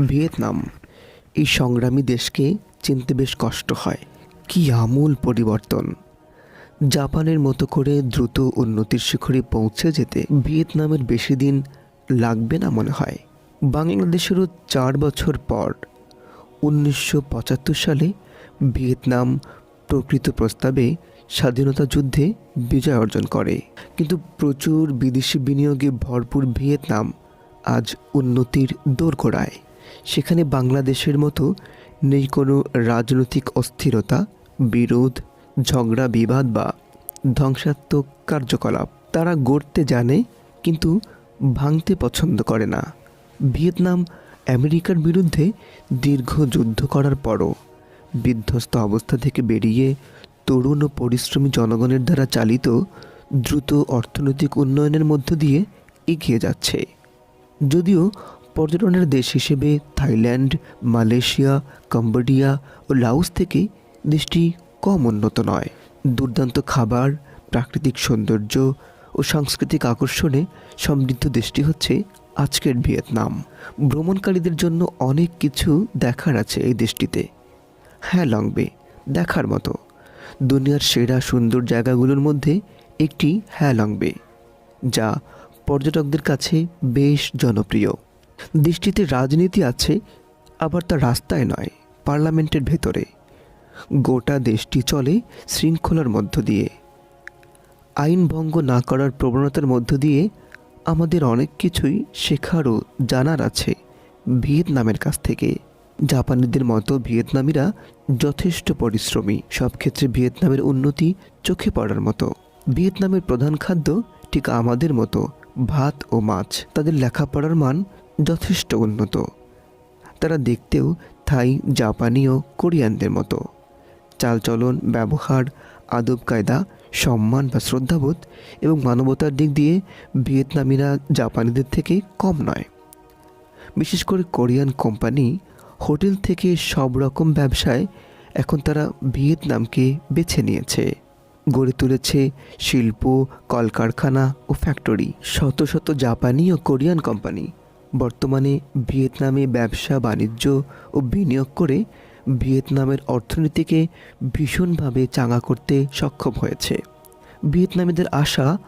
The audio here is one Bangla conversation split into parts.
ভিয়েতনাম। এই সংগ্রামী দেশকে চিনতে বেশ কষ্ট হয়। কি আমূল পরিবর্তন। জাপানের মতো করে দ্রুত উন্নতির শিখরে পৌঁছে যেতে ভিয়েতনামের বেশি দিন লাগবে না মনে হয়। বাংলাদেশেরও চার বছর পর উনিশশো পঁচাত্তর সালে ভিয়েতনাম প্রকৃত প্রস্তাবে স্বাধীনতা যুদ্ধে বিজয় অর্জন করে। কিন্তু প্রচুর বিদেশি বিনিয়োগে ভরপুর ভিয়েতনাম আজ উন্নতির দোরগোড়ায়। সেখানে বাংলাদেশের মতো নেই কোনো রাজনৈতিক অস্থিরতা, বিরোধ, ঝগড়া, বিবাদ বা ধ্বংসাত্মক কার্যকলাপ। তারা গড়তে জানে কিন্তু ভাঙতে পছন্দ করে না। ভিয়েতনাম আমেরিকার বিরুদ্ধে দীর্ঘ যুদ্ধ করার পরও বিধ্বস্ত অবস্থা থেকে বেরিয়ে তরুণ ও পরিশ্রমী জনগণের দ্বারা চালিত দ্রুত অর্থনৈতিক উন্নয়নের মধ্য দিয়ে এগিয়ে যাচ্ছে। যদিও পর্যটনের দেশ হিসেবে থাইল্যান্ড, মালয়েশিয়া, কম্বোডিয়া ও লাওস থেকে দেশটি কম উন্নত নয়। দুর্দান্ত খাবার, প্রাকৃতিক সৌন্দর্য ও সাংস্কৃতিক আকর্ষণে সমৃদ্ধ দেশটি হচ্ছে আজকের ভিয়েতনাম। ভ্রমণকারীদের জন্য অনেক কিছু দেখার আছে এই দেশটিতে। হ্যাঁ লংবে, দেখার মতো। দুনিয়ার সেরা সুন্দর জায়গাগুলোর মধ্যে একটি হ্যাঁ লংবে, যা পর্যটকদের কাছে বেশ জনপ্রিয়। দেশটিতে রাজনীতি আছে, আবার তা রাস্তায় নয়, পার্লামেন্টের ভেতরে। গোটা দেশটি চলে শৃঙ্খলার মধ্য দিয়ে। আইন ভঙ্গ না করার প্রবণতার মধ্য দিয়ে আমাদের অনেক কিছুই শেখার ও জানার আছে ভিয়েতনামের কাছ থেকে। জাপানিদের মতো ভিয়েতনামিরা যথেষ্ট পরিশ্রমী, সব ক্ষেত্রে ভিয়েতনামের উন্নতি চোখে পড়ার মতো। ভিয়েতনামের প্রধান খাদ্য ঠিক আমাদের মতো, ভাত ও মাছ। তাদের লেখাপড়ার মান যথেষ্ট উন্নত। তারা দেখতেও থাই, জাপানি ও কোরিয়ানদের মতো। চালচলন, ব্যবহার, আদব কায়দা, সম্মান বা শ্রদ্ধাবোধ এবং মানবতার দিক দিয়ে ভিয়েতনামিরা জাপানিদের থেকে কম নয়। বিশেষ করে কোরিয়ান কোম্পানি হোটেল থেকে সব রকম ব্যবসায় এখন তারা ভিয়েতনামকে বেছে নিয়েছে। গড়ে তুলেছে শিল্প, কলকারখানা ও ফ্যাক্টরি। শত শত জাপানি ও কোরিয়ান কোম্পানি। বর্তমানে ভিয়েতনামে ব্যবসা, বাণিজ্য ও বিনিয়োগ করে ভিয়েতনামের অর্থনীতিকে ভীষণভাবে চাঙা করতে সক্ষম হয়েছে। ভিয়েতনামীদের আশা,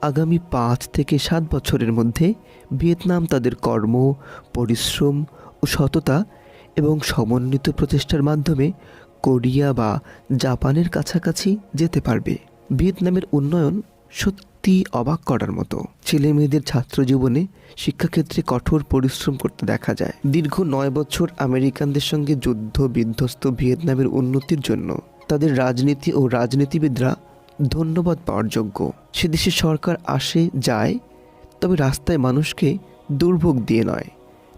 আগামী পাঁচ থেকে সাত বছরের মধ্যে ভিয়েতনাম তাদের কর্ম, পরিশ্রম ও সততা এবং সমন্বিত প্রচেষ্টার মাধ্যমে কোরিয়া বা জাপানের কাছাকাছি যেতে পারবে। ভিয়েতনামের উন্নয়ন সত্যি অবাক করার মতো। ছেলে মেয়েদের ছাত্র জীবনে শিক্ষাক্ষেত্রে কঠোর পরিশ্রম করতে দেখা যায়। দীর্ঘ নয় বছর আমেরিকানদের সঙ্গে যুদ্ধ, বিধ্বস্ত ভিয়েতনামের উন্নতির জন্য তাদের রাজনীতি ও রাজনীতিবিদরা ধন্যবাদ পাওয়ার যোগ্য। সে দেশে সরকার আসে, যায়, তবে রাস্তায় মানুষকে দুর্ভোগ দিয়ে নয়,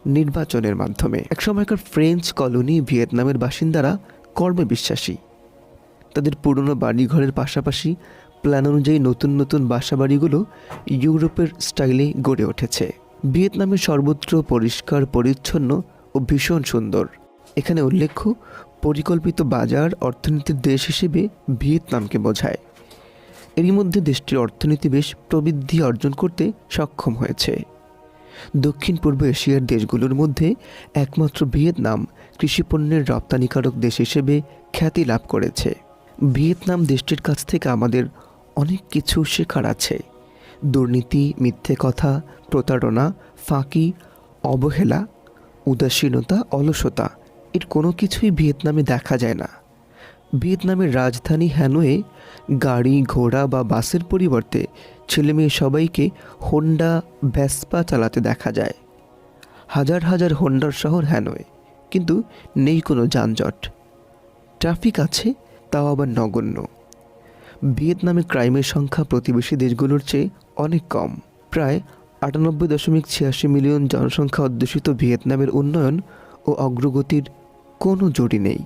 নির্বাচনের মাধ্যমে। একসময়কার ফ্রেঞ্চ কলোনি ভিয়েতনামের বাসিন্দারা কর্মে বিশ্বাসী তাদের পুরনো বাড়িঘরের পাশাপাশি প্ল্যান অনুযায়ী নতুন নতুন বাসাবাড়িগুলো ইউরোপের স্টাইলে গড়ে উঠেছে। ভিয়েতনামের সর্বত্র পরিষ্কার, পরিচ্ছন্ন ও ভীষণ সুন্দর। এখানে উল্লেখ্য, পরিকল্পিত বাজার অর্থনীতির দেশ হিসেবে ভিয়েতনামকে বোঝায়। এরই মধ্যে দেশটির অর্থনীতি বেশ প্রবৃদ্ধি অর্জন করতে সক্ষম হয়েছে। দক্ষিণ পূর্ব এশিয়ার দেশগুলোর মধ্যে একমাত্র ভিয়েতনাম কৃষিপণ্যের রপ্তানিকারক দেশ হিসেবে খ্যাতি লাভ করেছে। ভিয়েতনাম দেশটির কাছ থেকে আমাদের অনেক কিছু শেখার আছে। দুর্নীতি, মিথ্যে কথা, প্রতারণা, ফাঁকি, অবহেলা, উদাসীনতা, অলসতা, এর কোনো কিছুই ভিয়েতনামে দেখা যায় না। ভিয়েতনামের রাজধানী হ্যানোয়ে গাড়ি, ঘোড়া বা বাসের পরিবর্তে ছেলেমেয়ে সবাইকে হোন্ডা ভ্যাসপা চালাতে দেখা যায়। হাজার হাজার হোন্ডার শহর হ্যানোয়ে কিন্তু নেই কোনো যানজট। ট্রাফিক আছে তাও আবার নগণ্য। ভিয়েতনামে ক্রাইমের সংখ্যা প্রতিবেশী দেশগুলোর চেয়ে অনেক কম। প্রায় আটানব্বই দশমিক ছিয়াশি মিলিয়ন জনসংখ্যা অধ্যুষিত ভিয়েতনামের উন্নয়ন ও অগ্রগতির কোনো জোটি নেই।